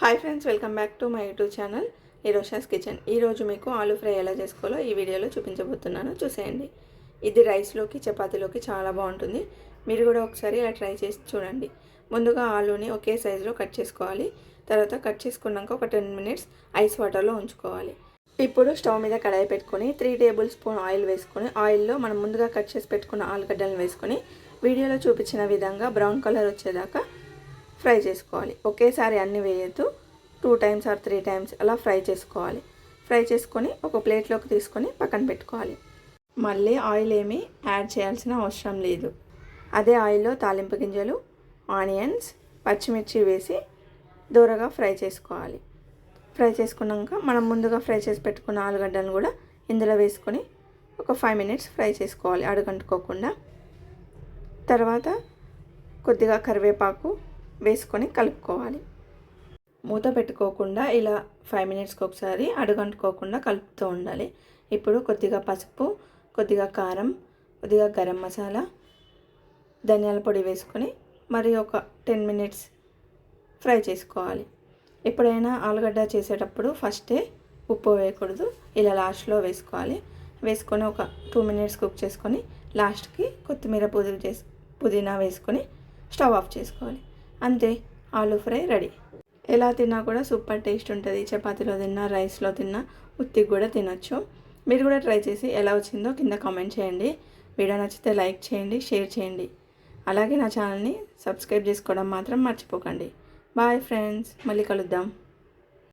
Hi friends welcome back to my YouTube channel ఈరోషాస్ kitchen. ఈరోజు మీకు aloo fry ఎలా చేసుకోవాలో ఈ వీడియోలో చూపించబోతున్నాను. చూసేయండి. ఇది రైస్లోకి చపాతీలోకి చాలా బాగుంటుంది. మీరు కూడా ఒకసారి ఇలా ట్రై చేసి చూడండి. ముందుగా ఆలూని ఒకే సైజులో కట్ చేసుకోవాలి. తర్వాత కట్ చేసుకున్నాక ఒక టెన్ మినిట్స్ ఐస్ వాటర్లో ఉంచుకోవాలి. ఇప్పుడు స్టవ్ మీద కడాయి పెట్టుకొని త్రీ టేబుల్ స్పూన్ ఆయిల్ వేసుకొని ఆయిల్లో మనం ముందుగా కట్ చేసి పెట్టుకున్న ఆలుగడ్డలను వేసుకొని వీడియోలో చూపించిన విధంగా బ్రౌన్ కలర్ వచ్చేదాకా ఫ్రై చేసుకోవాలి. ఒకేసారి అన్ని వేయద్దు. Two times or three times అలా ఫ్రై చేసుకోవాలి. ఫ్రై చేసుకొని ఒక ప్లేట్లోకి తీసుకొని పక్కన పెట్టుకోవాలి. మళ్ళీ ఆయిల్ ఏమీ యాడ్ చేయాల్సిన అవసరం లేదు. అదే ఆయిల్లో తాలింపు గింజలు ఆనియన్స్ పచ్చిమిర్చి వేసి దూరగా ఫ్రై చేసుకోవాలి. ఫ్రై చేసుకున్నాక మనం ముందుగా ఫ్రై చేసి పెట్టుకున్న ఆలుగడ్డలను కూడా ఇందులో వేసుకొని ఒక ఫైవ్ మినిట్స్ ఫ్రై చేసుకోవాలి. అడుగంటుకోకుండా. తర్వాత కొద్దిగా కరివేపాకు వేసుకొని కలుపుకోవాలి. మూత పెట్టుకోకుండా ఇలా ఫైవ్ మినిట్స్కి ఒకసారి అడుగంటుకోకుండా కలుపుతూ ఉండాలి. ఇప్పుడు కొద్దిగా పసుపు కొద్దిగా కారం కొద్దిగా గరం మసాలా ధనియాల పొడి వేసుకొని మరి ఒక టెన్ మినిట్స్ ఫ్రై చేసుకోవాలి. ఎప్పుడైనా ఆలుగడ్డ చేసేటప్పుడు ఫస్టే ఉప్పు వేయకూడదు. ఇలా లాస్ట్లో వేసుకోవాలి. వేసుకొని ఒక టూ మినిట్స్ కుక్ చేసుకొని లాస్ట్కి కొత్తిమీర పుదీ చేసి పుదీనా వేసుకొని స్టవ్ ఆఫ్ చేసుకోవాలి. అంతే ఆలూ ఫ్రై రెడీ. ఎలా తిన్నా కూడా సూపర్ టేస్ట్ ఉంటుంది. చపాతీలో తిన్నా రైస్లో తిన్నా ఉత్తికి కూడా తినొచ్చు. మీరు కూడా ట్రై చేసి ఎలా వచ్చిందో కింద కామెంట్ చేయండి. వీడియో నచ్చితే లైక్ చేయండి షేర్ చేయండి. అలాగే నా ఛానల్ని సబ్స్క్రైబ్ చేసుకోవడం మాత్రం మర్చిపోకండి. బాయ్ ఫ్రెండ్స్ మళ్ళీ కలుద్దాం.